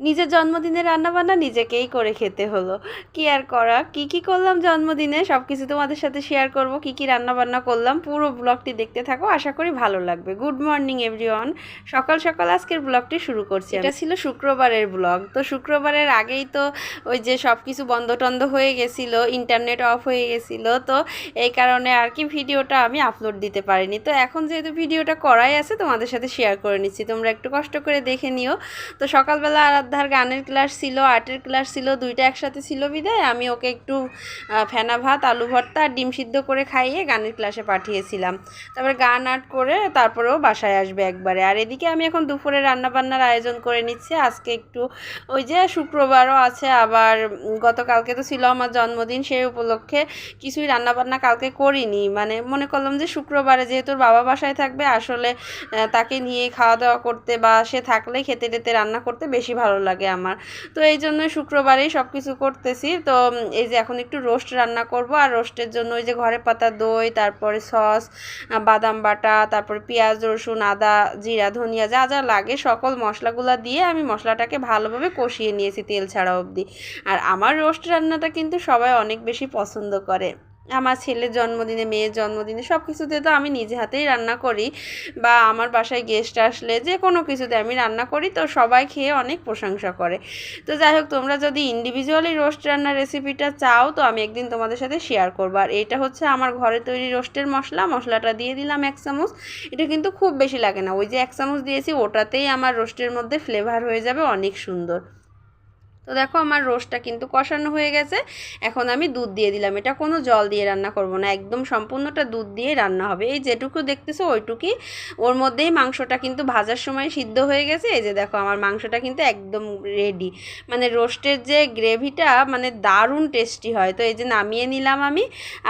নিজের জন্মদিনে রান্নাবান্না নিজেকেই করে খেতে হলো। কি আর করা? কি কি করলাম জন্মদিনে? সব কিছু তোমাদের সাথে শেয়ার করব। কি কি রান্নাবান্না করলাম? পুরো ব্লগটি দেখতে থাকো, আশা করি ভালো লাগবে। গুড মর্নিং এভরিওয়ান সকাল সকাল আজকের ব্লগটি শুরু করছি এটা ছিল শুক্রবারের ব্লগ তো শুক্রবারের আগেই তো ওই যে সব কিছু বন্ধ টন্ধ হয়ে গেছিল ইন্টারনেট অফ হয়ে গেছিল, তো এই কারণে আর কি ভিডিওটা আমি আপলোড দিতে পারিনি। তো এখন যেহেতু ভিডিওটা করাই আছে, তোমাদের সাথে শেয়ার করে নিচ্ছি। তোমরা একটু কষ্ট করে দেখে নিও। তো সকালবেলা আরাধ্যার গানের ক্লাস ছিল আর্টের ক্লাস ছিল, দুইটা একসাথে ছিল বিদায়। আমি ওকে একটু ফেনা ভাত, আলু ভর্তা আর ডিম সিদ্ধ করে খাইয়ে গানের ক্লাসে পাঠিয়েছিলাম। তারপরে গান আর্ট করে তারপরেও বাসায় আসবে একবারে। আর এদিকে আমি এখন দুপুরে রান্নাবান্নার আয়োজন করে নিচ্ছি। আজকে একটু ওই যে শুক্রবারও আছে, আবার গতকালকে তো ছিল আমার জন্মদিন, সেই উপলক্ষে কিছুই রান্নাবান্না কালকে করিনি। মানে মনে করলাম যে শুক্রবারে যেহেতু বাবা বাসায় থাকবে, আসলে তাকে নিয়ে খাওয়া দাওয়া করতে বা সে থাকলে খেতে টেতে রান্না করতে বেশি ভালো লাগে আমার। তো এই জন্য শুক্রবারেই সব কিছু করতেছি। তো এই যে এখন একটু রোস্ট রান্না করব। আর রোস্টের জন্য ওই যে ঘরে পাতা দই, তারপরে সস বাদাম বাটা, তারপরে পেঁয়াজ, রসুন, আদা, জিরা, ধনিয়া, যা যা লাগে সকল মশলাগুলো দিয়ে আমি মশলাটাকে ভালোভাবে কষিয়ে নিয়েছি তেল ছাড়া অবধি। আর আমার রোস্ট রান্নাটা কিন্তু সবাই অনেক বেশি পছন্দ করে। আমার ছেলের জন্মদিনে, মেয়ের জন্মদিনে সব কিছুতে তো আমি নিজে হাতেই রান্না করি বা আমার বাসায় গেস্ট আসলে যে কোনো কিছুতে আমি রান্না করি, তো সবাই খেয়ে অনেক প্রশংসা করে। তো যাই হোক, তোমরা যদি ইন্ডিভিজুয়ালি রোস্ট রান্নার রেসিপিটা চাও, তো আমি একদিন তোমাদের সাথে শেয়ার করব। আর এটা হচ্ছে আমার ঘরে তৈরি রোস্টের মশলা। মশলাটা দিয়ে দিলাম এক চামচ। এটা কিন্তু খুব বেশি লাগে না। ওই যে এক চামচ দিয়েছি, ওটাতেই আমার রোস্টের মধ্যে ফ্লেভার হয়ে যাবে, অনেক সুন্দর। তো দেখো আমার রোস্টটা কিন্তু কষানো হয়ে গেছে। এখন আমি দুধ দিয়ে দিলাম। এটা কোনো জল দিয়ে রান্না করব না। একদম সম্পূর্ণটা দুধ দিয়ে রান্না হবে। এই যেটুকু দেখতেছো ওইটুকুই। ওর মধ্যেই মাংসটা কিন্তু ভাজার সময় সিদ্ধ হয়ে গেছে। এই যে দেখো আমার মাংসটা কিন্তু একদম রেডি মানে রোস্টের যে গ্রেভিটা মানে দারুণ টেস্টি হয়। তো এই যে নামিয়ে নিলাম আমি।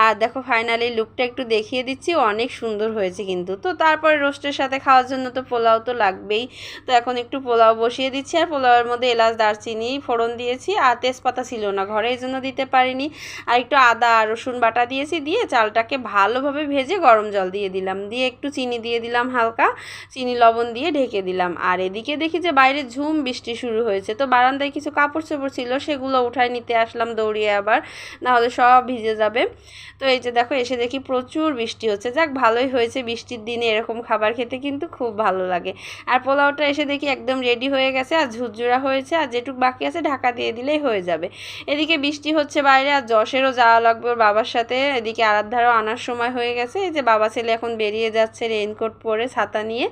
আর দেখো ফাইনালি লুকটা একটু দেখিয়ে দিচ্ছি। অনেক সুন্দর হয়েছে কিন্তু। তো তারপরে রোস্টের সাথে খাওয়ার জন্য তো পোলাও তো লাগবেই। তো এখন একটু পোলাও বসিয়ে দিচ্ছি। আর পোলাওয়ের মধ্যে এলাচ, দারচিনি, ফোড়ন দিয়েছি আর তেজপাতা ছিল না, ঘরে এই জন্য দিতে পারিনি। আর একটু আদা, রসুন বাটা দিয়েছি, দিয়ে চালটাকে ভালোভাবে ভেজে গরম জল দিয়ে দিলাম। দিয়ে একটু চিনি দিয়ে দিলাম হালকা, চিনি, লবণ দিয়ে ঢেকে দিলাম। আর এদিকে দেখি যে বাইরে ঝুম বৃষ্টি শুরু হয়েছে, তো বারান্দায় কিছু কাপড় চোপড় ছিল, সেগুলো উঠায় নিতে আসলাম দৌড়িয়ে আবার, নাহলে সব ভিজে যাবে। তো এই যে দেখো, এসে দেখি প্রচুর বৃষ্টি হচ্ছে। যাক, ভালোই হয়েছে বৃষ্টির দিনে এরকম খাবার খেতে, কিন্তু খুব ভালো লাগে। আর পোলাওটা এসে দেখি একদম রেডি হয়ে গেছে, আর ঝুরঝুরা হয়েছে, আর যেটুক বাকি আছে ঢাকা দিয়ে দিলেই হয়ে যাবে। এদিকে বৃষ্টি হচ্ছে বাইরে আর যশেরও যাওয়া লাগবে ওর বাবার সাথে। এদিকে আরাধ্যারও আনার সময় হয়ে গেছে। এই যে বাবা ছেলে এখন বেরিয়ে যাচ্ছে রেইনকোট পরে ছাতা নিয়ে।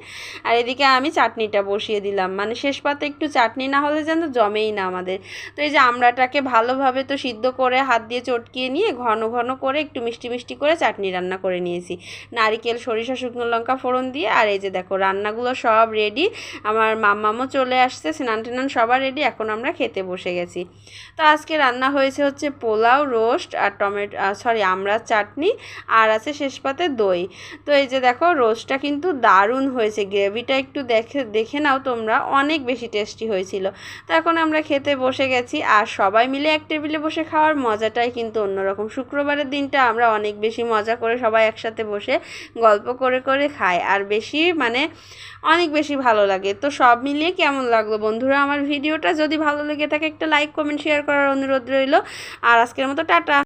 আর এদিকে আমি চাটনিটা বসিয়ে দিলাম। মানে শেষ পাতে একটু চাটনি না হলে যেন জমেই না আমাদের। তো এই যে আমড়াটাকে ভালোভাবে তো সিদ্ধ করে হাত দিয়ে চটকিয়ে নিয়ে ঘন ঘন করে একটু মিষ্টি মিষ্টি করে চাটনি রান্না করে নিয়েছি। নারিকেল, সরিষা, শুকনো লঙ্কা ফোড়ন দিয়ে। আর এই যে দেখো রান্নাগুলো সব রেডি আমার মাম্মামও চলে আসছে স্নান টেনান সবার রেডি এখন আমরা খেতে বসে গেছি। তো আজকে রান্না হয়েছে হচ্ছে পোলাও, রোস্ট আর টমেটো সরি আমড়ার চাটনি আর আছে শেষ পাতে দই। তো এই যে দেখো, রোস্টটা কিন্তু দারুণ হয়েছে। গ্রেভিটা একটু দেখে দেখে নাও তোমরা, অনেক বেশি টেস্টি হয়েছিল। তো এখন আমরা খেতে বসে গেছি আর সবাই মিলে এক টেবিলে বসে খাওয়ার মজাটাই কিন্তু অন্যরকম। শুক্রবারের দিনটা আমরা অনেক বেশি মজা করে সবাই একসাথে বসে গল্প করে করে খাই আর বেশি মানে অনেক বেশি ভালো লাগে। তো সব মিলিয়ে কেমন লাগল বন্ধুরা আমার ভিডিওটা? যদি ভালো লেগে থাকে একটা লাইক কমেন্ট শেয়ার করার অনুরোধ রইল। আর আজকের মতো টাটা।